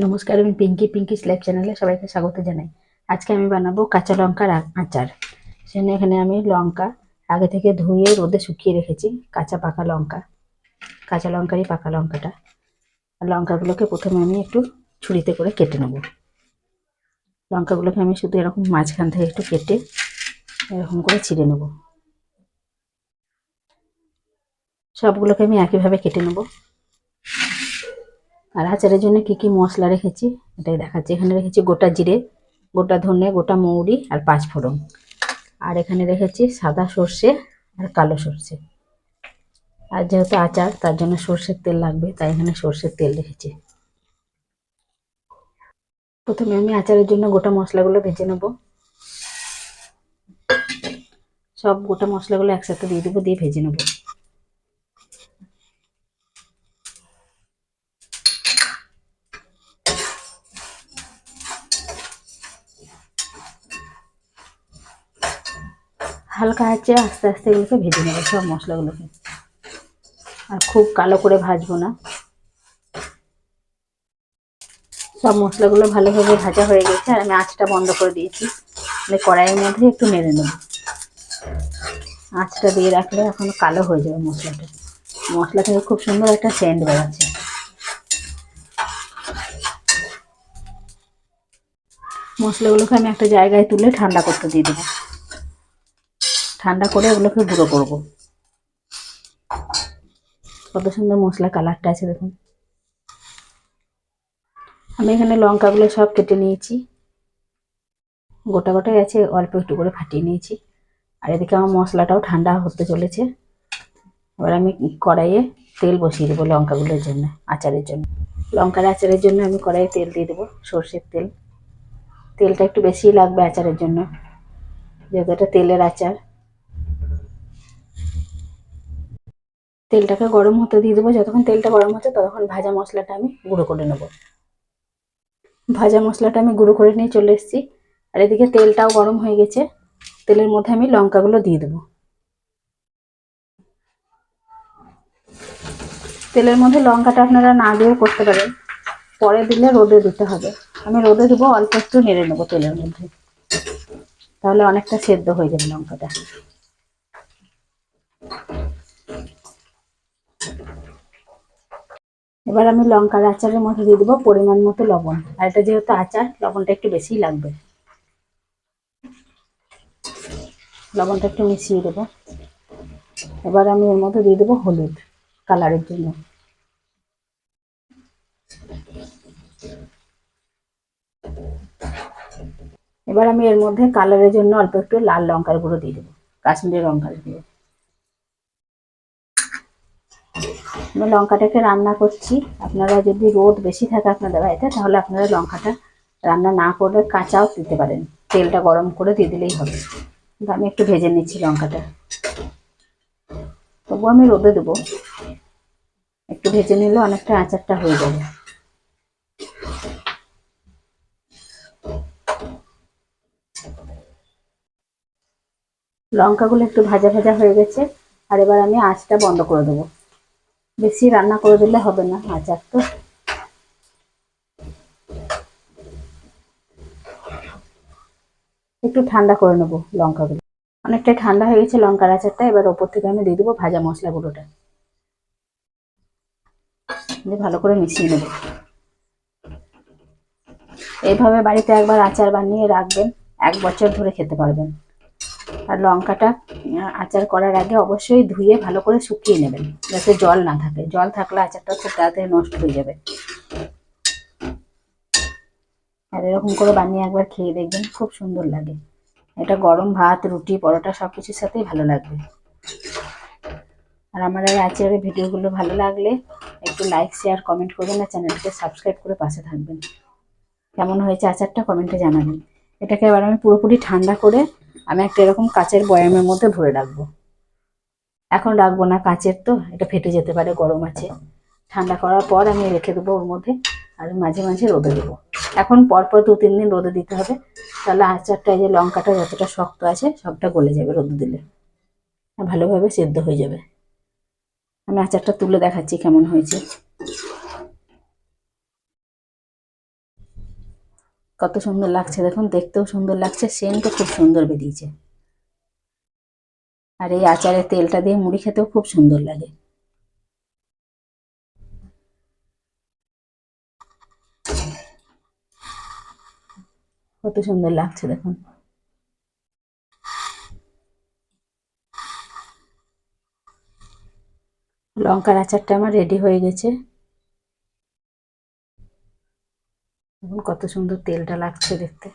নমস্কার, আমি পিঙ্কি পিঙ্কি স্ল্যাব চ্যানেলে সবাইকে স্বাগত জানাই। আজকে আমি বানাবো কাঁচা লঙ্কার আচার। সেজন্য এখানে আমি লঙ্কা আগে থেকে ধুয়ে রোদে শুকিয়ে রেখেছি, কাঁচা পাকা লঙ্কা, কাঁচা লঙ্কারই পাকা লঙ্কাটা। লঙ্কাগুলোকে প্রথমে আমি একটু ছুরিতে করে কেটে নেব। লঙ্কাগুলোকে আমি শুধু এরকম মাঝখান থেকে একটু কেটে এরকম করে ছিঁড়ে নেব। সবগুলোকে আমি একইভাবে কেটে নেব। আর আচারের জন্য কি কি মশলা রেখেছি এটাই দেখাচ্ছি। এখানে রেখেছি গোটা জিরে, গোটা ধনে, গোটা মৌরি আর পাঁচ ফোড়ন। আর এখানে রেখেছি সাদা সর্ষে আর কালো সর্ষে। আর যেহেতু আচার, তার জন্য সর্ষের তেল লাগবে, তাই এখানে সর্ষের তেল রেখেছি। প্রথমে আমি আচারের জন্য গোটা মশলাগুলো ভেজে নেব। সব গোটা মশলাগুলো একসাথে দিয়ে দেবো, দিয়ে ভেজে নেব। হালকা আছে আস্তে আস্তে এগুলোকে ভেজে নেব সব মশলাগুলোকে। আর খুব কালো করে ভাজবো না। সব মশলাগুলো ভালোভাবে ভাজা হয়ে গেছে আর আমি আঁচটা বন্ধ করে দিয়েছি। মানে কড়াইয়ের মধ্যে একটু নেড়ে নেব। আঁচটা দিয়ে রাখলে এখন কালো হয়ে যাবে মশলাটা। মশলা থেকে খুব সুন্দর একটা সেন্ট বেরোচ্ছে মশলাগুলোকে আমি একটা জায়গায় তুলে ঠান্ডা করতে দিয়ে দেবো। ঠান্ডা করে ওগুলোকে গুঁড়ো করব। কত সুন্দর মশলা কালারটা আছে দেখুন। আমি এখানে লঙ্কাগুলো সব কেটে নিয়েছি। গোটা গোটাই আছে, অল্প একটু করে ফাটিয়ে নিয়েছি। আর এদিকে আমার মশলাটাও ঠান্ডা হতে চলেছে। এবার আমি কড়াইয়ে তেল বসিয়ে দেবো লঙ্কাগুলোর জন্য, আচারের জন্য। লঙ্কার আচারের জন্য আমি কড়াইয়ে তেল দিয়ে দেবো, সর্ষের তেল। তেলটা একটু বেশিই লাগবে আচারের জন্য, যেহেতু এটা তেলের আচার। তেলটাকে গরম হতে দিয়ে দেবো। যতক্ষণ তেলটা গরম হচ্ছে ততক্ষণ ভাজা মশলাটা আমি গুঁড়ো করে নেব। ভাজা মশলাটা আমি গুঁড়ো করে নিয়ে চলে এসেছি। আর এদিকে তেলটাও গরম হয়ে গেছে। তেলের মধ্যে আমি লঙ্কাগুলো দিয়ে দেবো। তেলের মধ্যে লঙ্কাটা আপনারা না দিয়েও করতে পারেন। পরে দিলে রোদে দিতে হবে। আমি রোদে দেবো, অল্প একটু নেড়ে নেব তেলের মধ্যে। তাহলে অনেকটা সেদ্ধ হয়ে যাবে লঙ্কাটা। এবার আমি লঙ্কার আচারের মধ্যে দিয়ে দেবো পরিমাণ মতো লবণ। আর এটা যেহেতু আচার, লবণটা একটু বেশিই লাগবে। লবণটা একটু মিশিয়ে দেবো। এবার আমি এর মধ্যে দিয়ে দেবো হলুদ কালারের জন্য। এবার আমি এর মধ্যে কালারের জন্য অল্প একটু লাল লঙ্কার গুঁড়ো দিয়ে দেবো, কাশ্মীরি লঙ্কার গুঁড়ো। আমি লঙ্কাটাকে রান্না করছি। আপনারা যদি রোদ বেশি থাকে আপনাদের বাড়িতে, তাহলে আপনারা লঙ্কাটা রান্না না করে কাঁচাও দিতে পারেন। তেলটা গরম করে দিয়ে দিলেই হবে। কিন্তু আমি একটু ভেজে নিচ্ছি লঙ্কাটা। তবু আমি রোদে দেবো। একটু ভেজে নিলে অনেকটা আচারটা হয়ে যাবে। লঙ্কাগুলো একটু ভাজা ভাজা হয়ে গেছে। আর এবার আমি আঁচটা বন্ধ করে দেবো। বেশি রান্না করে দিলে হবে না আচার তো। একটু ঠান্ডা করে নেব লঙ্কাগুলো। অনেকটাই ঠান্ডা হয়ে গেছে লঙ্কার আচারটা, এবার ওপর থেকে আমি দিয়ে দেবো ভাজা মশলা গুঁড়োটা ভালো করে মিশিয়ে নেব। এইভাবে বাড়িতে একবার আচার বানিয়ে রাখবেন, এক বছর ধরে খেতে পারবেন। আর লঙ্কাটা আচার করার আগে অবশ্যই ধুয়ে ভালো করে শুকিয়ে নেবেন, যাতে জল না থাকে। জল থাকলে আচারটা খুব তাড়াতাড়ি নষ্ট হয়ে যাবে। আর এরকম করে বানিয়ে একবার খেয়ে দেখবেন, খুব সুন্দর লাগে। এটা গরম ভাত, রুটি, পরোটা সব কিছুর সাথেই ভালো লাগবে। আর আমার এই আচারের ভিডিওগুলো ভালো লাগলে একটু লাইক শেয়ার কমেন্ট করবেন আর চ্যানেলটিকে সাবস্ক্রাইব করে পাশে থাকবেন। কেমন হয়েছে আচারটা কমেন্টে জানাবেন। এটাকে এবার আমি পুরোপুরি ঠান্ডা করে আমি একটা এরকম কাচের বয়ামের মধ্যে ভরে রাখব। এখন রাখব না কাচের তো, এটা ফেটে যেতে পারে, গরম আছে। ঠান্ডা করার পর আমি রেখে দেবো ওর মধ্যে আর মাঝে মাঝে রোদে দেবো। এখন পরপর দু, তিন দিন রোদে দিতে হবে। তাহলে আচারটা যে লঙ্কাটা যতটা শক্ত আছে, সবটা গলে যাবে রোদে দিলে। ভালোভাবে সেদ্ধ হয়ে যাবে। আমি আচারটা তুলে দেখাচ্ছি কেমন হয়েছে। কত সুন্দর লাগছে, দেখুন, দেখতেও সুন্দর লাগছে, সেন্টও খুব সুন্দর বেরিয়েছে। আর এই আচারের তেলটা দিয়ে মুড়ি খেতেও খুব সুন্দর লাগে। কত সুন্দর লাগছে, দেখুন। লঙ্কার আচারটা আমার রেডি হয়ে গেছে। কত সুন্দর তেলটা লাগছে দেখতে।